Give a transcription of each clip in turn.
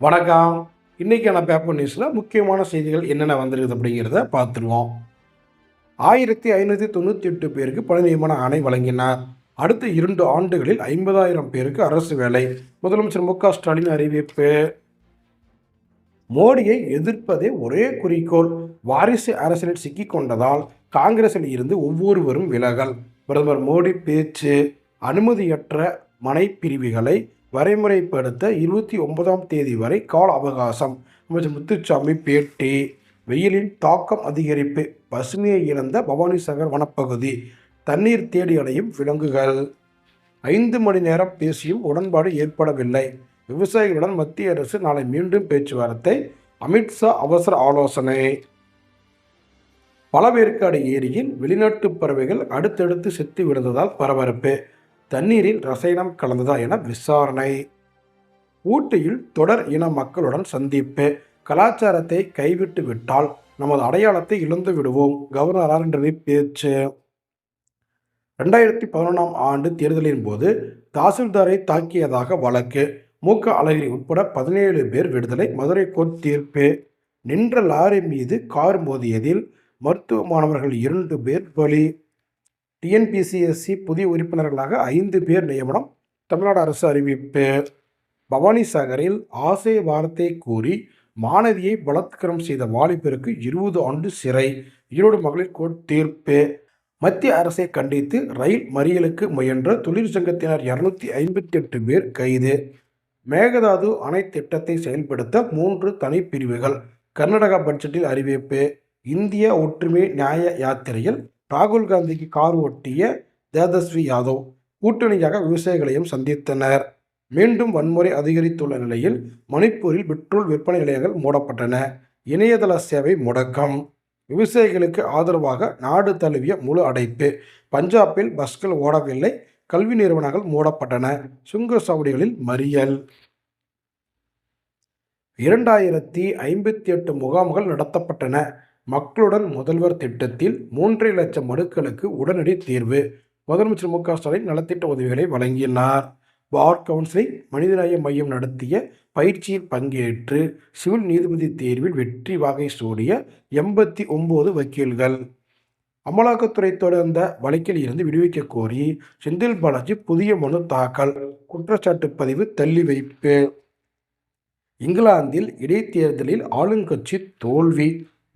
வணக்கம். இன்றைக்கான பேப்பர் நியூஸில் முக்கியமான செய்திகள் என்னென்ன வந்திருக்குது அப்படிங்கிறத பார்த்துருவோம். ஆயிரத்தி ஐநூற்றி தொண்ணூற்றி எட்டு பேருக்கு பணி நியமன ஆணை வழங்கினார். அடுத்த இரண்டு ஆண்டுகளில் ஐம்பதாயிரம் பேருக்கு அரசு வேலை. முதலமைச்சர் மு க ஸ்டாலின் அறிவிப்பு. மோடியை எதிர்ப்பதே ஒரே குறிக்கோள். வாரிசு அரசியலில் சிக்கிக்கொண்டதால் காங்கிரஸில் இருந்து ஒவ்வொருவரும் விலகல். பிரதமர் மோடி பேச்சு அனுமதியற்ற மனைப்பிரிவுகளை வரைமுறைப்படுத்த இருபத்தி ஒன்பதாம் தேதி வரை கால அவகாசம். அமைச்சர் முத்துச்சாமி பேட்டி. வெயிலின் தாக்கம் அதிகரிப்பு. பசுமையை இழந்த பவானிசாகர் வனப்பகுதி. தண்ணீர் தேடி அடையும் விலங்குகள். ஐந்து மணி நேரம் பேசியும் உடன்பாடு ஏற்படவில்லை. விவசாயிகளுடன் மத்திய அரசு நாளை மீண்டும் பேச்சுவார்த்தை. அமித்ஷா அவசர ஆலோசனை. பலவேற்காடு ஏரியில் வெளிநாட்டு பறவைகள் அடுத்தடுத்து செத்து விழுந்ததால் பரபரப்பு. தண்ணீரில் ரசாயனம் கலந்ததா என விசாரணை. ஊட்டியில் தொடர் இன மக்களுடன் சந்திப்பு. கலாச்சாரத்தை கைவிட்டு விட்டால் நமது அடையாளத்தை இழந்து விடுவோம். கவர்னர் ஆர் பேச்சு. ரெண்டாயிரத்தி பதினொன்றாம் ஆண்டு தேர்தலின் போது தாசில்தாரை தாக்கியதாக வழக்கு. மூக்க அழகிரி உட்பட பதினேழு பேர் விடுதலை மதுரை கோர்ட் தீர்ப்பு. நின்ற லாரி மீது கார் மோதியதில் மருத்துவ மாணவர்கள் இரண்டு பேர் பலி. டிஎன்பிசிஎஸ்சி புதிய உறுப்பினர்களாக ஐந்து பேர் நியமனம். தமிழ்நாடு அரசு அறிவிப்பு பவானி சாகரில் ஆசை வார்த்தை கூறி மாணவியை பலாத்காரம் செய்த வாலிபருக்கு இருபது ஆண்டு சிறை. ஈரோடு மகளிர் கோர்ட் தீர்ப்பு. மத்திய அரசை கண்டித்து ரயில் மறியலுக்கு முயன்ற தொழிற்சங்கத்தினர் இருநூத்தி ஐம்பத்தி எட்டு பேர் கைது. மேகதாது அணை திட்டத்தை செயல்படுத்த மூன்று தனிப்பிரிவுகள். கர்நாடகா பட்ஜெட்டில் அறிவிப்பு. இந்திய ஒற்றுமை நியாய யாத்திரையில் ராகுல் காந்திக்கு கார் ஓட்டிய தேஜஸ்வி யாதவ் கூட்டணியாக விவசாயிகளையும் சந்தித்தனர். மீண்டும் வன்முறை அதிகரித்துள்ள நிலையில் மணிப்பூரில் பெட்ரோல் விற்பனை நிலையங்கள் மூடப்பட்டன. இணையதள சேவை முடக்கம். விவசாயிகளுக்கு ஆதரவாக நாடு தழுவிய முழு அடைப்பு. பஞ்சாபில் பஸ்கள் ஓடவில்லை. கல்வி நிறுவனங்கள் மூடப்பட்டன. சுங்கச்சாவடிகளில் மறியல். இரண்டாயிரத்தி ஐம்பத்தி எட்டு முகாம்கள் நடத்தப்பட்டன. மக்களுடன் முதல்வர் திட்டத்தில் மூன்றரை லட்சம் மனுக்களுக்கு உடனடி தீர்வு. முதலமைச்சர் மு க ஸ்டாலின் நலத்திட்ட உதவிகளை வழங்கினார். பார் கவுன்சிலிங் மனிதநேய மையம் நடத்திய பயிற்சியில் பங்கேற்று சிவில் நீதிபதி தேர்வில் வெற்றி வாகை சூடிய எண்பத்தி ஒன்பது வக்கீல்கள். அமலாக்கத்துறை தொடர்ந்த வழக்கில் இருந்து விடுவிக்க கோரி செந்தில் பாலாஜி புதிய மனு தாக்கல். குற்றச்சாட்டு பதிவு தள்ளி வைப்பு. இங்கிலாந்தில் இடைத்தேர்தலில் ஆளுங்கட்சி தோல்வி.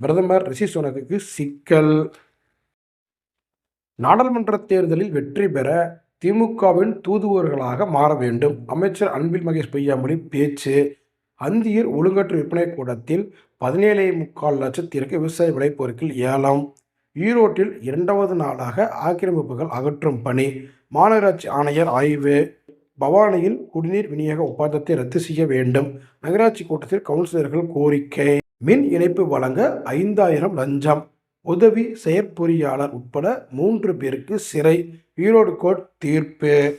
பிரதமர் ரிஷி சுனகுக்கு சிக்கல். நாடாளுமன்ற தேர்தலில் வெற்றி பெற திமுகவின் தூதுவர்களாக மாற வேண்டும். அமைச்சர் அன்பில் மகேஷ் பொய்யாமொழி பேச்சு. அந்தியர் ஒழுங்கற்ற விற்பனை கூடத்தில் பதினேழே முக்கால் லட்சத்திற்கு விவசாய விளைபொருட்கள் ஏலம். ஈரோட்டில் இரண்டாவது நாளாக ஆக்கிரமிப்புகள் அகற்றும் பணி. மாநகராட்சி ஆணையர் ஆய்வு. பவானியில் குடிநீர் விநியோக ஒப்பந்தத்தை ரத்து செய்ய வேண்டும். நகராட்சி கூட்டத்தில் கவுன்சிலர்கள் கோரிக்கை. மின் இணைப்பு வழங்க ஐந்தாயிரம் லஞ்சம். உதவி செயற்பொறியாளர் உட்பட மூன்று பேருக்கு சிறை. ஈரோடு கோர்ட் தீர்ப்பு.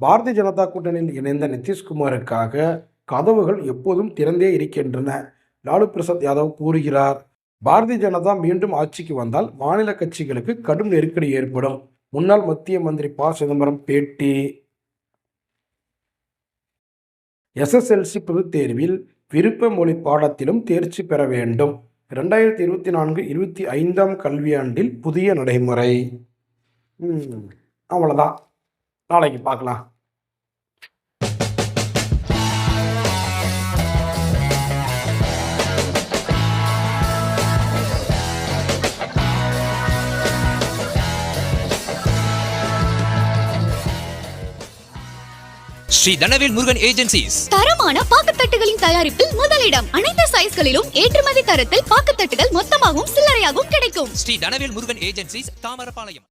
பாரதிய ஜனதா கூட்டணியில் இணைந்த நிதிஷ்குமாருக்காக கதவுகள் எப்போதும் திறந்தே இருக்கின்றன. லாலு பிரசாத் யாதவ் கூறுகிறார் பாரதிய ஜனதா மீண்டும் ஆட்சிக்கு வந்தால் மாநில கட்சிகளுக்கு கடும் நெருக்கடி ஏற்படும். முன்னாள் மத்திய மந்திரி ப. சிதம்பரம் பேட்டி. எஸ்எஸ்எல்சி பொதுத் தேர்வில் விருப்ப மொழி பாடத்திலும் தேர்ச்சி பெற வேண்டும். ரெண்டாயிரத்தி இருபத்தி நான்கு இருபத்தி ஐந்தாம் கல்வியாண்டில் புதிய நடைமுறை. ம், அவ்வளோதான் நாளைக்கு பார்க்கலாம். ஸ்ரீ தனவேல் முருகன் ஏஜென்சிஸ். தரமான தயாரிப்பில் முதலிடம். அனைத்து சைஸ்களிலும் ஏற்றுமதி தரத்தில் பாக்குத்தட்டுகள் மொத்தமாகவும் சில்லறையாகவும் கிடைக்கும். ஸ்ரீ தனவேல் முருகன் ஏஜென்சிஸ் தாமரபாளையம்.